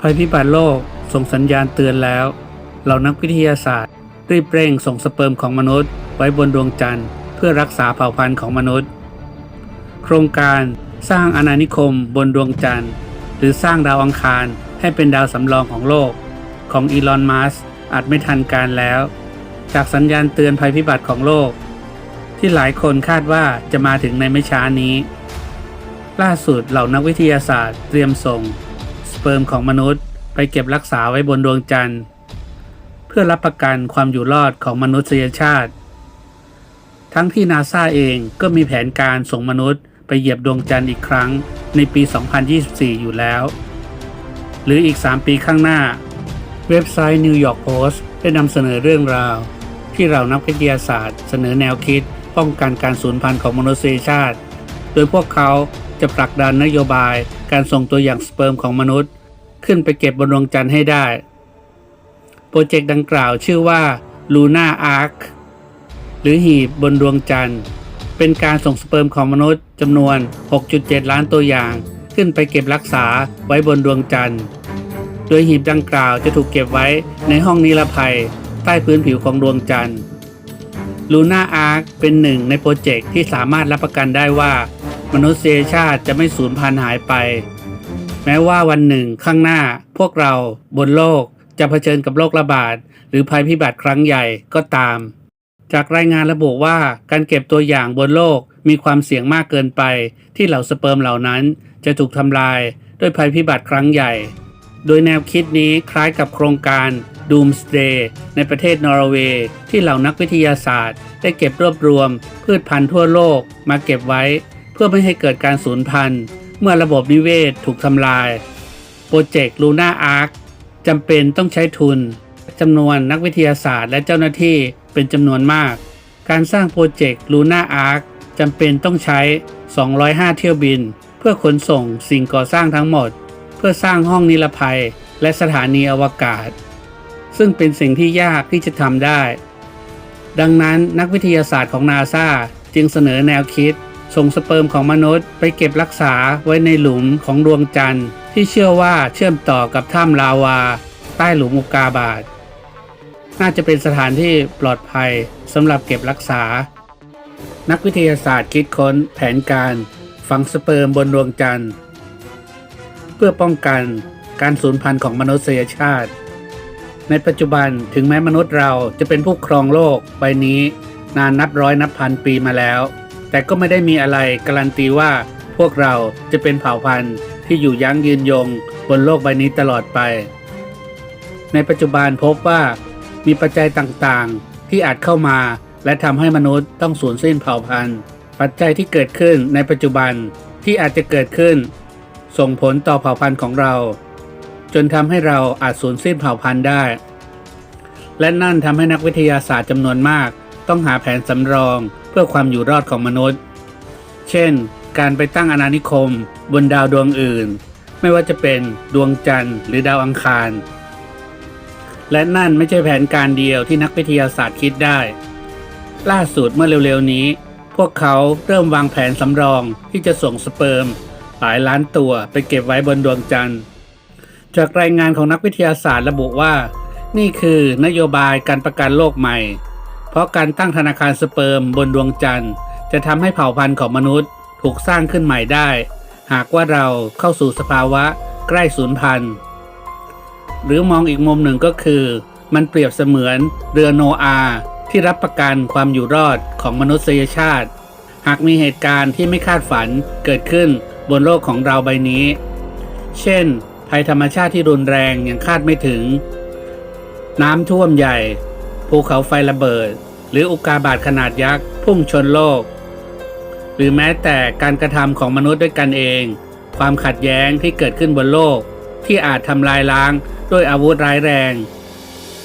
ภัยพิบัติโลกส่งสัญญาณเตือนแล้ว เหล่านักวิทยาศาสตร์ รีบเร่งส่งสเปิร์มของมนุษย์ ไว้บนดวงจันทร์ เพื่อรักษาเผ่าพันธุ์ของมนุษย์ โครงการสร้างอาณานิคมบนดวงจันทร์ หรือสร้างดาวอังคารให้เป็นดาวสำรองของโลก ของอีลอนมัสอาจไม่ทันการแล้ว จากสัญญาณเตือนภัยพิบัติของโลก ที่หลายคนคาดว่าจะมาถึงในไม่ช้านี้ ล่าสุดเหล่านักวิทยาศาสตร์เตรียมส่ง เปิร์มของมนุษย์ไปเก็บรักษาไว้บนดวงจันทร์ เพื่อรับประกันความอยู่รอดของมนุษยชาติ ทั้งที่นาซาเองก็มีแผนการส่งมนุษย์ไปเหยียบดวงจันทร์อีกครั้งในปี 2024 อยู่แล้ว หรืออีก 3 ปีข้างหน้า เว็บไซต์ New York Post ได้นำเสนอเรื่องราว ที่เรานักวิทยาศาสตร์ เสนอแนวคิด ป้องกันการสูญพันธุ์ของมนุษยชาติ โดยพวกเขาจะผลักดันนโยบายการส่งตัวอย่างสเปิร์มของมนุษย์ ขึ้นไปเก็บบนดวงจันทร์ให้ได้ โปรเจกต์ดังกล่าวชื่อว่า Luna Ark หรือหีบบนดวงจันทร์ เป็นการส่งสเปิร์มของมนุษย์จำนวน 6.7 ล้านตัวอย่าง ขึ้นไปเก็บรักษาไว้บนดวงจันทร์ โดยหีบดังกล่าวจะถูกเก็บไว้ในห้องนิรภัย ใต้พื้นผิวของดวงจันทร์ Luna Ark เป็นหนึ่งในโปรเจกต์ที่สามารถรับประกันได้ว่า มนุษยชาติจะไม่สูญพันธุ์หายไป แม้ว่าวันหนึ่งข้างหน้าพวกเราบนโลกจะเผชิญกับโรคระบาดหรือภัยพิบัติครั้งใหญ่ก็ตาม จากรายงานระบุว่าการเก็บตัวอย่างบนโลกมีความเสี่ยงมากเกินไป ที่เหล่าสเปิร์มเหล่านั้นจะถูกทำลายด้วยภัยพิบัติครั้งใหญ่ โดยแนวคิดนี้คล้ายกับโครงการ Doomsday ในประเทศนอร์เวย์ที่เหล่านักวิทยาศาสตร์ ได้เก็บรวบรวมพืชพันธุ์ทั่วโลกมาเก็บไว้ พื่อไม่ให้เกิดการสูญพันธุ์ เมื่อระบบนิเวศถูกทำลาย โปรเจกต์ Luna Ark จำเป็นต้องใช้ทุนจำนวนนักวิทยาศาสตร์และเจ้าหน้าที่เป็นจำนวนมาก การสร้างโปรเจกต์ Luna Ark จำเป็นต้องใช้ 205 เที่ยวบิน เพื่อขนส่งสิ่งก่อสร้างทั้งหมด เพื่อสร้างห้องนิรภัยและสถานีอวกาศ ซึ่งเป็นสิ่งที่ยากที่จะทำได้ ดังนั้นนักวิทยาศาสตร์ของนาซาจึงเสนอแนวคิด ส่งสเปิร์มของมนุษย์ไปเก็บรักษาไว้ในหลุมของดวงจันทร์ ที่เชื่อว่าเชื่อมต่อกับถ้ำลาวา ใต้หลุมอุกาบาตน่าจะเป็นสถานที่ปลอดภัยสำหรับเก็บรักษา นักวิทยาศาสตร์คิดค้นแผนการฝังสเปิร์มบนดวงจันทร์ เพื่อป้องกันการสูญพันธุ์ของมนุษยชาติ ในปัจจุบันถึงแม้มนุษย์เราจะเป็นผู้ครองโลกใบนี้นานนับร้อยนับพันปีมาแล้ว แต่ก็ไม่ได้มีอะไรการันตีว่าพวกเราจะเป็นเผ่าพันธุ์ที่อยู่ยั้งยืนยงบนโลกใบนี้ตลอดไป ในปัจจุบันพบว่ามีปัจจัยต่างๆ ที่อาจเข้ามา และทำให้มนุษย์ต้องสูญสิ้นเผ่าพันธุ์ ปัจจัยที่เกิดขึ้นในปัจจุบันที่อาจจะเกิดขึ้น ส่งผลต่อเผ่าพันธุ์ของเรา จนทำให้เราอาจสูญสิ้นเผ่าพันธุ์ได้ และนั่นทำให้นักวิทยาศาสตร์จำนวนมาก ต้องหาแผนสำรองเพื่อความอยู่รอดของมนุษย์ เช่น การไปตั้งอาณานิคม บนดาวดวงอื่น ไม่ว่าจะเป็นดวงจันทร์หรือดาวอังคาร และนั่นไม่ใช่แผนการเดียวที่นักวิทยาศาสตร์คิดได้ ล่าสุดเมื่อเร็วๆนี้ พวกเขาเริ่มวางแผนสำรองที่จะส่งสเปิร์มหลายล้านตัวไปเก็บไว้บนดวงจันทร์ จากรายงานของนักวิทยาศาสตร์ระบุว่า นี่คือนโยบายการประกันโลกใหม่ เพราะการตั้งธนาคารสเปิร์มบนดวงจันทร์ จะทำให้เผ่าพันธุ์ของมนุษย์ถูกสร้างขึ้นใหม่ได้ หากว่าเราเข้าสู่สภาวะใกล้สูญพันธุ์ หรือมองอีกมุมหนึ่งก็คือ มันเปรียบเสมือนเรือโนอาห์ที่รับประกันความอยู่รอดของมนุษยชาติ หากมีเหตุการณ์ที่ไม่คาดฝันเกิดขึ้นบนโลกของเราใบนี้ เช่น ภัยธรรมชาติที่รุนแรงอย่างคาดไม่ถึง น้ำท่วมใหญ่ ภูเขาไฟระเบิด หรืออุกกาบาตขนาดยักษ์พุ่งชนโลก หรือแม้แต่การกระทำของมนุษย์ด้วยกันเอง ความขัดแย้งที่เกิดขึ้นบนโลก ที่อาจทำลายล้างด้วยอาวุธร้ายแรง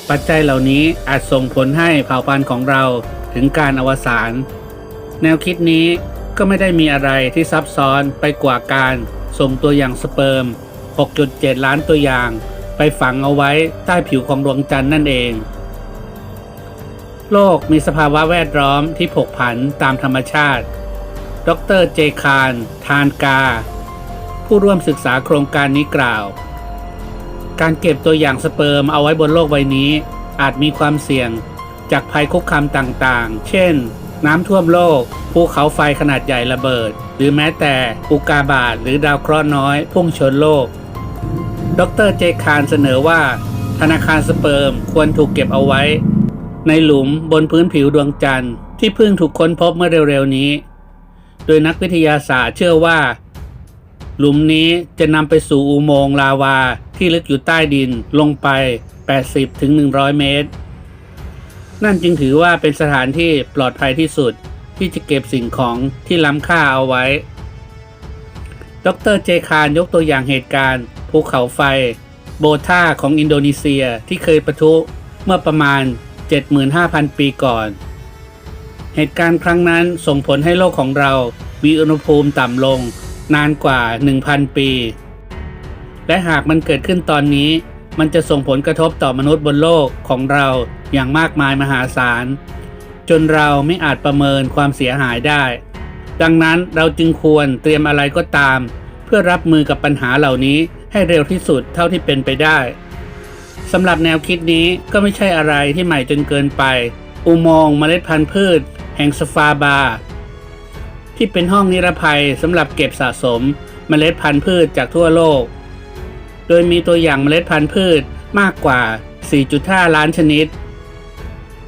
ปัจจัยเหล่านี้อาจส่งผลให้เผ่าพันธุ์ของเราถึงการอวสานแนวคิดนี้ก็ไม่ได้มีอะไรที่ซับซ้อนไปกว่าการส่งตัวอย่างสเปิร์ม 6.7 ล้านตัวอย่าง ไปฝังเอาไว้ใต้ผิวของดวงจันทร์นั่นเอง โลกมีสภาวะแวดล้อมที่ผกผันตามธรรมชาติ ดรเจคาร ทานกา ผู้ร่วมศึกษาโครงการนี้กล่าว การเก็บตัวอย่างสเปิร์มเอาไว้บนโลกใบนี้ อาจมีความเสี่ยงจากภัยคุกคามต่างๆ เช่น น้ำท่วมโลก ภูเขาไฟขนาดใหญ่ระเบิด หรือแม้แต่อุกกาบาตหรือดาวเคราะห์น้อย พุ่งชนโลก ดรเจคานเสนอว่า ธนาคารสเปิร์มควรถูกเก็บเอาไว้ ในหลุมบนพื้นผิวดวงจันทร์ที่เพิ่งถูกค้นพบเมื่อเร็วๆนี้ โดยนักวิทยาศาสตร์เชื่อว่า หลุมนี้จะนำไปสู่อุโมงค์ลาวาที่ลึกอยู่ใต้ดินลงไป 80-100 เมตร นั่นจึงถือว่าเป็นสถานที่ปลอดภัยที่สุดที่จะเก็บสิ่งของที่ล้ำค่าเอาไว้ ดรเจคานยกตัวอย่างเหตุการณ์ภูเขาไฟ โบธาของอินโดนีเซียที่เคยปะทุเมื่อประมาณ 75,000 ปีก่อน เหตุการณ์ครั้งนั้นส่งผลให้โลกของเรามีอุณหภูมิต่ำลงนานกว่า 1,000 ปี และหากมันเกิดขึ้นตอนนี้ มันจะส่งผลกระทบต่อมนุษย์บนโลกของเราอย่างมากมายมหาศาล จนเราไม่อาจประเมินความเสียหายได้ ดังนั้นเราจึงควรเตรียมอะไรก็ตาม เพื่อรับมือกับปัญหาเหล่านี้ให้เร็วที่สุดเท่าที่เป็นไปได้ สำหรับแนวคิดนี้ก็ไม่ใช่อะไรที่ใหม่จนเกินไป อุโมงค์เมล็ดพันธุ์พืช แห่งสฟาบา ที่เป็นห้องนิรภัยสำหรับเก็บสะสมเมล็ดพันธุ์พืชจากทั่วโลก โดยมีตัวอย่างเมล็ดพันธุ์พืชมากกว่า 4.5 ล้านชนิด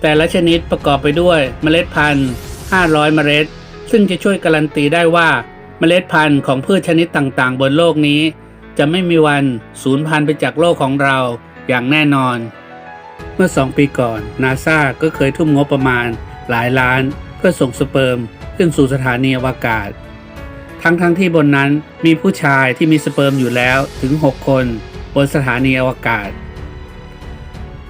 แต่ละชนิดประกอบไปด้วยเมล็ดพันธุ์ 500 เมล็ด ซึ่งจะช่วยการันตีได้ว่าเมล็ดพันธุ์ของพืชชนิดต่างๆ บนโลกนี้ จะไม่มีวันสูญพันธุ์ไปจากโลกของเรา อย่างแน่นอน เมื่อ 2 ปีก่อนนาซาก็เคยทุ่มงบประมาณหลายล้านเพื่อส่งสเปิร์มขึ้นสู่สถานีอวกาศ ทั้งๆทที่บนนั้นมีผู้ชายที่มีสเปิร์มอยู่แล้วถึง 6 คนบนสถานีอวกาศ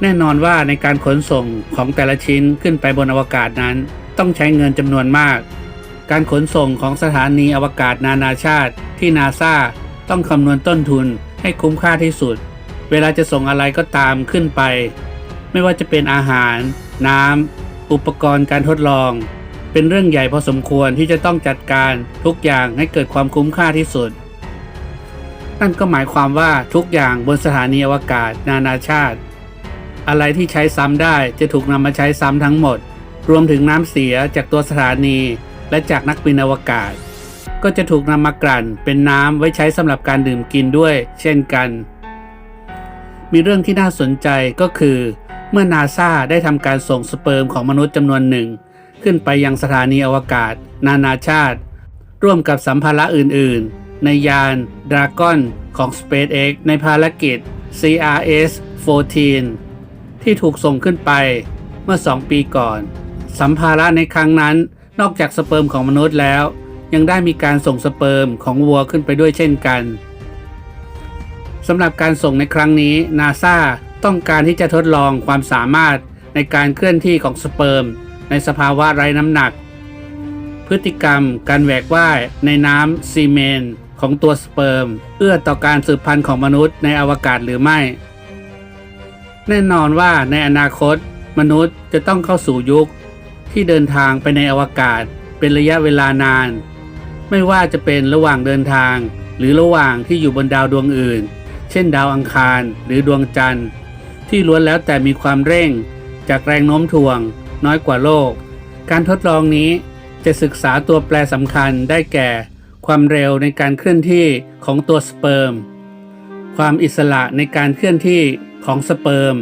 แน่นอนว่าในการขนส่งของแต่ละชิ้นขึ้นไปบนอวกาศนั้นต้องใช้เงินจำนวนมาก การขนส่งของสถานีอวกาศนานาชาติที่นาซาต้องคำนวณต้นทุนให้คุ้มค่าที่สุด เวลาจะส่งอะไรก็ตามขึ้นไป ไม่ว่าจะเป็นอาหาร น้ำ อุปกรณ์การทดลอง เป็นเรื่องใหญ่พอสมควรที่จะต้องจัดการทุกอย่างให้เกิดความคุ้มค่าที่สุด นั่นก็หมายความว่าทุกอย่างบนสถานีอวกาศ นานาชาติ อะไรที่ใช้ซ้ำได้จะถูกนำมาใช้ซ้ำทั้งหมด รวมถึงน้ำเสียจากตัวสถานีและจากนักบินอวกาศ ก็จะถูกนำมากลั่นเป็นน้ำไว้ใช้สำหรับการดื่มกินด้วย เช่นกัน มีเรื่องที่น่าสนใจก็คือ เมื่อนาซาได้ทำการส่งสเปิร์มของมนุษย์จำนวนหนึ่ง ขึ้นไปยังสถานีอวกาศ นานาชาติ ร่วมกับสัมภาระอื่น ๆ ในยานดราก้อนของ SpaceX ในภารกิจ CRS-14 ที่ถูกส่งขึ้นไปเมื่อ 2 ปีก่อน สัมภาระในครั้งนั้นนอกจากสเปิร์มของมนุษย์แล้ว ยังได้มีการส่งสเปิร์มของวัวขึ้นไปด้วยเช่นกัน สำหรับการส่งในครั้งนี้นาซาต้องการที่จะทดลองความสามารถในการเคลื่อนที่ของสเปิร์ม ในสภาวะไร้น้ำหนัก พฤติกรรมการแหวกว่ายในน้ำซีเมนต์ของตัวสเปิร์ม เอื้อต่อการสืบพันธุ์ของมนุษย์ในอวกาศหรือไม่ แน่นอนว่าในอนาคต มนุษย์จะต้องเข้าสู่ยุค ที่เดินทางไปในอวกาศ เป็นระยะเวลานาน ไม่ว่าจะเป็นระหว่างเดินทาง หรือระหว่างที่อยู่บนดาวดวงอื่น เช่นดาวอังคารหรือดวงจันทร์ ที่ล้วนแล้วแต่มีความเร่ง จากแรงโน้มถ่วง น้อยกว่าโลก การทดลองนี้จะศึกษาตัวแปรสำคัญได้แก่ ความเร็วในการเคลื่อนที่ของตัวสเปิร์ม ความอิสระในการเคลื่อนที่ของสเปิร์ม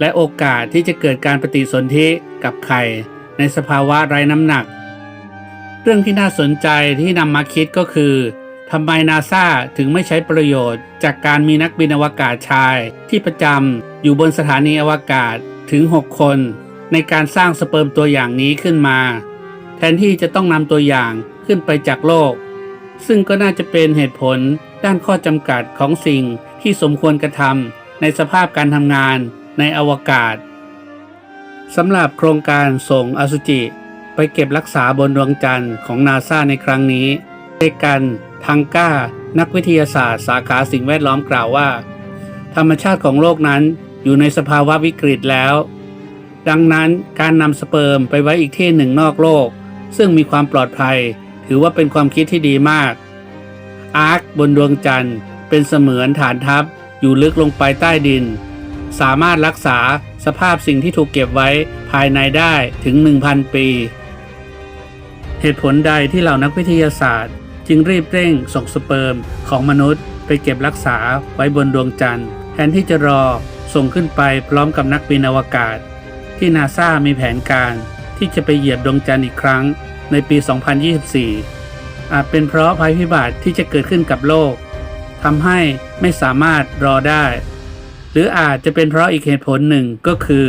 และโอกาสที่จะเกิดการปฏิสนธิกับไข่ในสภาวะไร้น้ำหนัก เรื่องที่น่าสนใจที่นำมาคิดก็คือ ทำไมนาซาถึงไม่ใช้ประโยชน์ จากการมีนักบินอวกาศชาย ที่ประจำอยู่บนสถานีอวกาศถึง 6 คน ในการสร้างสเปิร์มตัวอย่างนี้ขึ้นมา แทนที่จะต้องนำตัวอย่างขึ้นไปจากโลก ซึ่งก็น่าจะเป็นเหตุผลด้านข้อจำกัดของสิ่งที่สมควรกระทำในสภาพการทำงานในอวกาศสำหรับโครงการส่งอสุจิ ไปเก็บรักษาบนดวงจันทร์ของนาซาในครั้งนี้เดกัน ทังก้า นักวิทยาศาสตร์ สาขาสิ่งแวดล้อมกล่าวว่า ธรรมชาติของโลกนั้นอยู่ในสภาวะวิกฤตแล้ว ดังนั้นการนำสเปิร์มไปไว้อีกที่หนึ่งนอกโลก ซึ่งมีความปลอดภัย ถือว่าเป็นความคิดที่ดีมาก อาร์คบนดวงจันทร์ เป็นเสมือนฐานทัพอยู่ลึกลงไปใต้ดิน สามารถรักษาสภาพสิ่งที่ถูกเก็บไว้ภายในได้ถึง 1,000 ปี เหตุผลใดที่เหล่านักวิทยาศาสตร์ จึงรีบเร่งส่งสเปิร์มของมนุษย์ ไปเก็บรักษาไว้บนดวงจันทร์แทนที่จะรอส่งขึ้นไปพร้อมกับนักบินอวกาศ ที่นาซามีแผนการที่จะไปเหยียบดวงจันทร์อีกครั้งในปี 2024 อาจเป็นเพราะภัยพิบัติที่จะเกิดขึ้นกับโลกทำให้ไม่สามารถรอได้ หรืออาจจะเป็นเพราะอีกเหตุผลหนึ่งก็คือ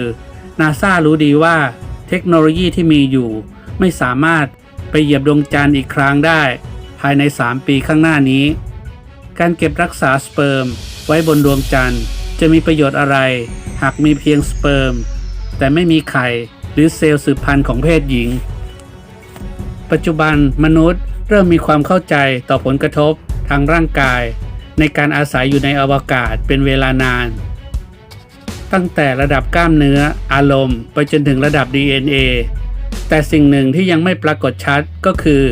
นาซารู้ดีว่าเทคโนโลยีที่มีอยู่ ไม่สามารถไปเหยียบดวงจันทร์อีกครั้งได้ ภายใน 3 ปีข้างหน้านี้ การเก็บรักษาสเปิร์มไว้บนดวงจันทร์ จะมีประโยชน์อะไร หากมีเพียงสเปิร์ม แต่ไม่มีไข่หรือเซลล์สืบพันธุ์ของเพศหญิง ปัจจุบันมนุษย์เริ่มมีความเข้าใจต่อผลกระทบทางร่างกาย ในการอาศัยอยู่ในอวกาศเป็นเวลานาน ตั้งแต่ระดับกล้ามเนื้อ อารมณ์ ไปจนถึงระดับ DNA แต่สิ่งหนึ่งที่ยังไม่ปรากฏชัดก็คือ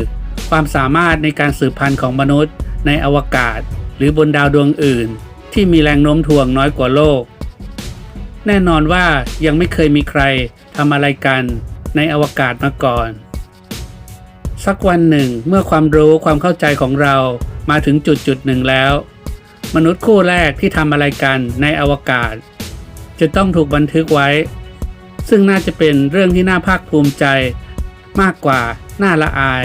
ความสามารถในการสืบพันธุ์ของมนุษย์ ในอวกาศ หรือบนดาวดวงอื่น ที่มีแรงโน้มถ่วงน้อยกว่าโลก แน่นอนว่ายังไม่เคยมีใครทำอะไรกันในอวกาศมาก่อน สักวันหนึ่งเมื่อความรู้ความเข้าใจของเรามาถึงจุดจุดหนึ่งแล้ว มนุษย์คู่แรกที่ทำอะไรกันในอวกาศ จะต้องถูกบันทึกไว้ ซึ่งน่าจะเป็นเรื่องที่น่าภาคภูมิใจ มากกว่าน่าละอาย